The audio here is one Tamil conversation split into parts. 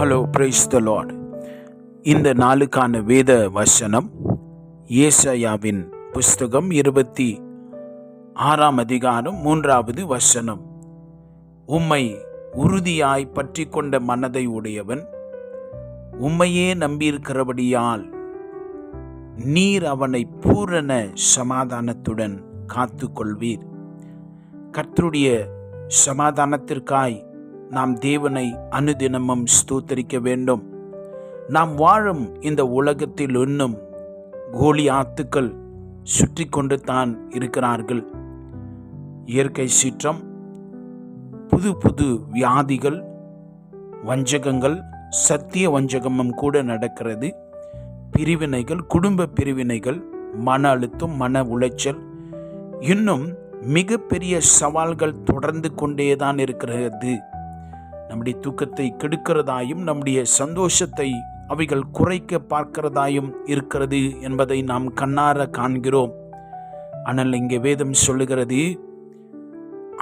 ஹலோ பிரைஸ் த லார்ட் இந்த நாளுக்கான வேத வசனம் ஏசையாவின் புஸ்தகம் இருபத்தி ஆறாம் அதிகாரம் மூன்றாவது வசனம். உம்மை உறுதியாய் பற்றி கொண்ட மனதை உடையவன் உம்மையே நம்பியிருக்கிறபடியால் நீர் அவனை பூரண சமாதானத்துடன் காத்து கொள்வீர் கர்த்தருடைய சமாதானத்திற்காய் நாம் தேவனை அனுதினமும் ஸ்தூத்தரிக்க வேண்டும். நாம் வாழும் இந்த உலகத்தில் இன்னும் கோலி ஆத்துக்கள் சுற்றி கொண்டு தான் இருக்கிறார்கள். இயற்கை சீற்றம் புது புது வியாதிகள் வஞ்சகங்கள் சத்திய வஞ்சகமும் கூட நடக்கிறது. பிரிவினைகள் குடும்ப பிரிவினைகள் மன அழுத்தம் மன உளைச்சல் இன்னும் மிகப்பெரிய சவால்கள் தொடர்ந்து கொண்டே தான் இருக்கிறது. நம்முடைய தூக்கத்தை கெடுக்கிறதாயும் நம்முடைய சந்தோஷத்தை அவைகள் குறைக்க பார்க்கிறதாயும் இருக்கிறது என்பதை நாம் கண்ணார காண்கிறோம். ஆனால் இங்கே வேதம் சொல்லுகிறது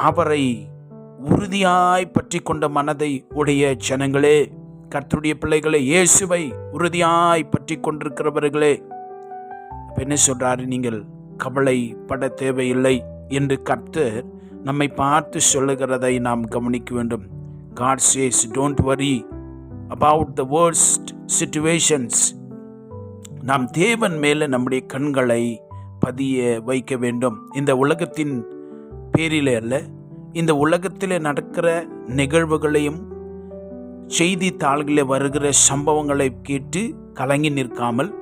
அவரை உறுதியாய் பற்றி கொண்ட மனதை உடைய ஜனங்களே கர்த்தருடைய பிள்ளைகளே இயேசுவை உறுதியாய் பற்றி கொண்டிருக்கிறவர்களே என்ன சொல்றாரு நீங்கள்? கவலைப்பட தேவையில்லை என்று கர்த்தர் நம்மை பார்த்து சொல்லுகிறதை நாம் கவனிக்க வேண்டும். God says, Don't worry about the worst situations. நாம் தேவன் மேலே நம்முடைய கண்களை பதிய வைக்க வேண்டும். இந்த உலகத்தின் பேரிலே அல்ல இந்த உலகத்தில் நடக்கிற நிகழ்வுகளையும் செய்தித்தாள்களில் வருகிற சம்பவங்களை கேட்டு கலங்கி நிற்காமல்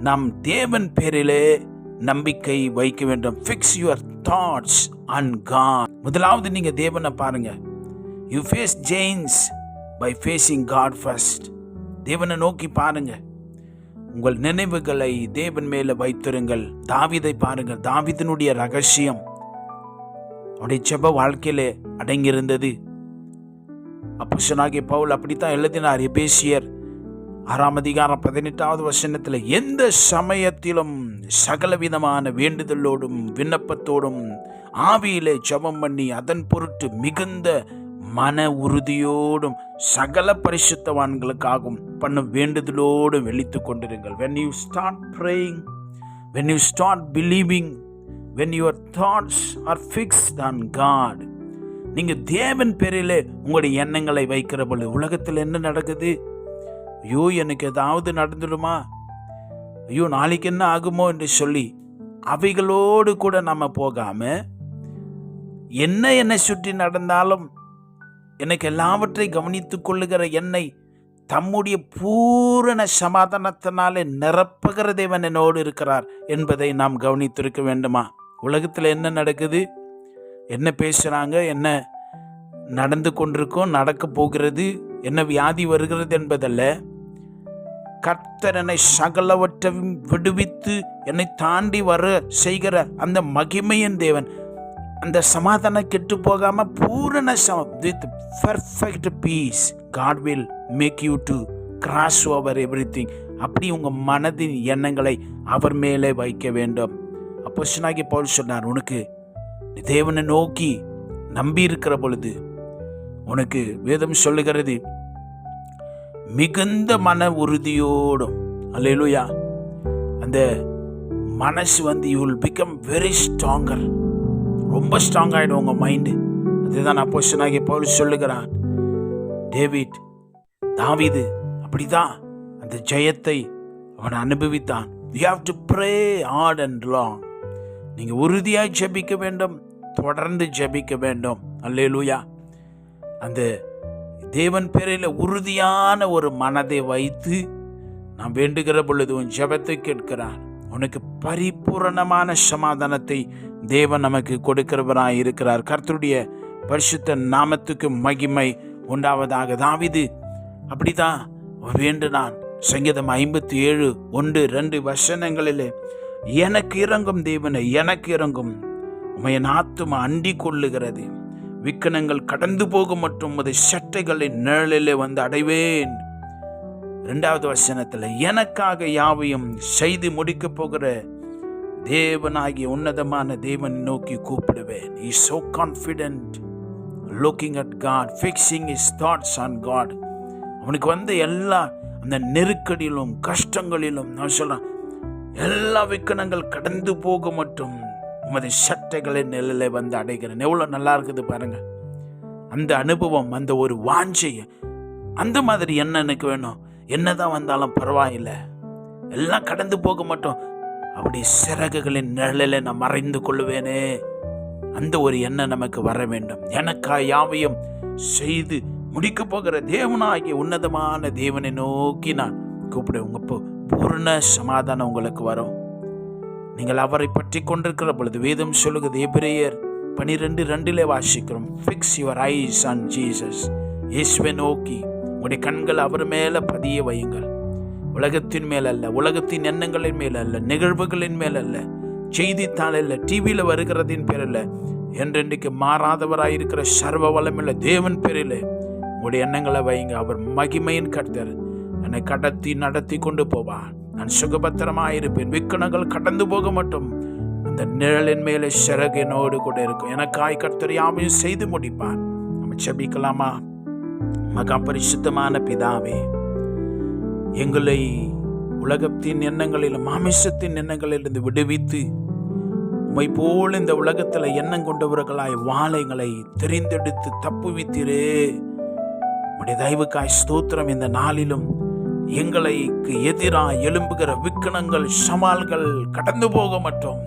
நாம் தேவன் பேரிலே நம்பிக்கை வைக்க வேண்டும். Fix your thoughts and God முதலாவது நீங்கள் தேவனை பாருங்கள் you face gains by facing God first தேவனை நோக்கி பாருங்க. உங்கள் நினைவுகளை தேவன் மேலே வைத்திருங்கள். தாவிதை பாருங்கள் தாவிதனுடைய ரகசியம் அவருடைய செப வாழ்க்கையிலே அடங்கியிருந்தது. அப்போசனாகிய பவுல் அப்படித்தான் எழுதினார். எபேசியர் ஆறாம் அதிகாரம் பதினெட்டாவது வசனத்தில் எந்த சமயத்திலும் சகலவிதமான வேண்டுதலோடும் விண்ணப்பத்தோடும் ஆவியிலே ஜெபம் பண்ணி அதன் பொருட்டு மிகுந்த மன உறுதியோடும் சகல பரிசுத்தவான்களுக்காகவும் பண்ணும் வேண்டுதலோடு வெளித்து கொண்டிருங்கள். When you start praying when you start believing when your thoughts are fixed on God நீங்கள் தேவன் பேரிலே உங்களுடைய எண்ணங்களை வைக்கிற பொழுது உலகத்தில் என்ன நடக்குது? ஐயோ எனக்கு ஏதாவது நடந்துடுமா? ஐயோ நாளைக்கு என்ன ஆகுமோ என்று சொல்லி அவைகளோடு கூட நம்ம போகாமல் என்ன என்னை சுற்றி நடந்தாலும் எனக்கு எல்லாவற்றை கவனித்துக் கொள்ளுகிற என்னை தம்முடைய பூரண சமாதானத்தினாலே நிரப்புகிற தேவன் என்னோடு இருக்கிறார் என்பதை நாம் கவனித்திருக்க வேண்டுமா? உலகத்தில் என்ன நடக்குது? என்ன பேசுகிறாங்க என்ன நடந்து கொண்டிருக்கோம்? நடக்க போகிறது? என்ன வியாதி வருகிறது என்பதல்ல. கர்த்தர் என்னை சகலவற்றையும் விடுவித்து என்னை தாண்டி வர செய்கிற அந்த மகிமையின் தேவன். அந்த சமாதானம் கெட்டு போகாமல் பூரண சம perfect peace God will make you to cross over everything அப்படி உங்கள் மனதின் எண்ணங்களை அவர் மேலே வைக்க வேண்டும். அப்போ சொன்னாகி பவுல் சொன்னார் உனக்கு தேவனை நோக்கி நம்பி இருக்கிற பொழுது உனக்கு வேதம் சொல்லுகிறது மிகுந்த மன உறுதியோடும் அல்லையா அந்த மனசு வந்து you will become very stronger ரொம்ப ஸ்ட்ராங் ஆகிடும் உங்கள் மைண்டு இதுதான் நான் பொஷனாகி பவுல் சொல்லுகிறான். டேவிட் தாவிது அப்படிதான் அந்த ஜெயத்தை அவன் அனுபவித்தான். You have to pray hard and long நீங்கள் உறுதியாக ஜெபிக்க வேண்டும் தொடர்ந்து ஜெபிக்க வேண்டும். அல்லே லூயா அந்த தேவன் பேரில் உறுதியான ஒரு மனதை வைத்து நாம் வேண்டுகிற பொழுது உன் ஜெபத்தை கேட்கிறான் உனக்கு பரிபூரணமான சமாதானத்தை தேவன் நமக்கு கொடுக்கிறவராய் இருக்கிறார். கர்த்தருடைய பரிசுத்த நாமத்துக்கு மகிமை உண்டாவதாக. தாவிது அப்படிதான் வேண்டு நான் சங்கீதம் ஐம்பத்தி ஏழு ஒன்று ரெண்டு வசனங்களில் எனக்கு இறங்கும் தேவனை எனக்கு இறங்கும் உமைய ஆத்துமா அண்டி கொள்ளுகிறது. விக்கனங்கள் கடந்து போகும் மற்றும் அது சட்டைகளின் நிழலில் வந்து அடைவேன். ரெண்டாவது வசனத்தில் எனக்காக யாவையும் செய்து முடிக்க போகிற தேவனாகிய உன்னதமான தேவனை நோக்கி கூப்பிடுவேன். I so confident looking at God fixing is thoughts on God அவனுக்கு வந்த எல்லா அந்த நெருக்கடியிலும் கஷ்டங்களிலும் நான் சொல்கிறேன் எல்லா விக்கணங்கள் கடந்து போக மட்டும் உமது சட்டைகளின் நிழலை வந்து அடைகிறேன். எவ்வளோ நல்லா இருக்குது பாருங்க. அந்த அனுபவம் அந்த ஒரு வாஞ்சை அந்த மாதிரி என்ன எனக்கு வேணும்? என்னதான் வந்தாலும் பரவாயில்லை. எல்லாம் கடந்து போக மாட்டோம் அப்படி சிறகுகளின் நிழலில் நான் மறைந்து கொள்வேனே. அந்த ஒரு எண்ணம் நமக்கு வர வேண்டும். எனக்கா யாவையும் செய்து முடிக்க போகிற தேவனாகிய உன்னதமான தேவனை நோக்கி நான் கூப்பிடுவேன். உங்க பூ- பூர்ண சமாதானம் உங்களுக்கு வரும். நீங்கள் அவரை பற்றி கொண்டிருக்கிற பொழுது வேதம் சொல்லுகிறது எபிரேயர் பனிரெண்டு ரெண்டிலே வாசிக்கிறோம். Fix your eyes on Jesus இயேசுவை நோக்கி உங்களுடைய கண்கள் அவர் மேலே பதிய வையுங்கள். உலகத்தின் மேல் அல்ல உலகத்தின் எண்ணங்களின் மேல் அல்ல நிகழ்வுகளின் மேல் அல்ல. செய்தித்தாளில் டிவியில் வருகிறதின் பேரில் என்றென்றைக்கு மாறாதவராக இருக்கிற சர்வ வளமில்ல தேவன் பேரில் உங்களுடைய எண்ணங்களை வைங்க அவர் மகிமையின் கர்த்தர். என்னை கடத்தி நடத்தி கொண்டு போவார். நான் சுகபத்திரமாக இருப்பேன் விக்கணங்கள் கடந்து போக மட்டும் அந்த நிழலின் மேலே சிறகினோடு கூட இருக்கும். எனக்காய் கர்த்தர் யாவையும் செய்து முடிப்பார். நம்ம செபிக்கலாமா மகா பரிசுத்தமான பிதாவே எங்களை உலகத்தின் எண்ணங்களிலும் மாமிசத்தின் எண்ணங்களிலிருந்து விடுவித்து உம்மை போல் இந்த உலகத்தில் எண்ணம் கொண்டவர்களாய் வாழைகளை தெரிந்தெடுத்து தப்புவித்தீரே. உடைய தயவுக்காய் ஸ்தோத்திரம். இந்த நாளிலும் எங்களுக்கு எதிராக எழும்புகிற விக்கணங்கள் சவால்கள் கடந்து போக மாட்டோம்.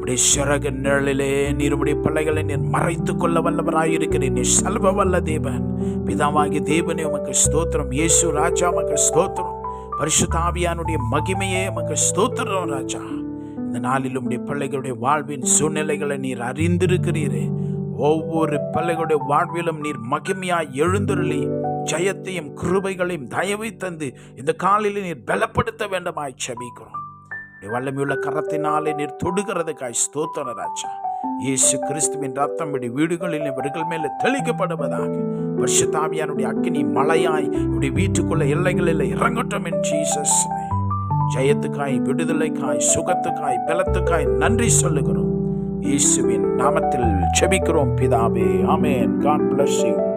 உடைய சிறக நிழலிலே நீர் உடைய பிள்ளைகளை நீர் மறைத்து கொள்ள வல்லவராயிருக்கிறேன் நீ சல்வ வல்ல தேவன். பிதாவாகி தேவனே உமக்கு ஸ்தோத்திரம். இயேசு ராஜா உமக்கு ஸ்தோத்திரம். பரிசுத்தாவியானுடைய மகிமையே உமக்கு ஸ்தோத்திரம் ராஜா. இந்த நாளில் உடைய பிள்ளைகளுடைய வாழ்வின் சூழ்நிலைகளை நீர் அறிந்திருக்கிறீரே. ஒவ்வொரு பிள்ளைகளுடைய வாழ்விலும் நீர் மகிமையாய் எழுந்தருளி ஜெயத்தையும் கிருபைகளையும் தயவை தந்து இந்த காலில் நீர் பலப்படுத்த வேண்டுமாய் செபிக்கிறோம். வல்லமையுள்ள கரத்தினாலே நீர் தொடுகிறதுக்காய் ஸ்தோத்திர ராஜா. இயேசு கிறிஸ்துவின் ரத்தம் இடி வீடுகளில் இவர்கள் மேலே தெளிக்கப்படுவதாக. பரிசுத்தாவியானுடைய அக்கினி மலையாய் உடைய வீட்டுக்குள்ள எல்லைகளில் இறங்கட்டும் என் ஜீசஸ் ஜெயத்துக்காய் விடுதலைக்காய் சுகத்துக்காய் பலத்துக்காய் நன்றி சொல்லுகிறோம். இயேசுவின் நாமத்தில் செபிக்கிறோம் பிதாவே. ஆமேன். God bless you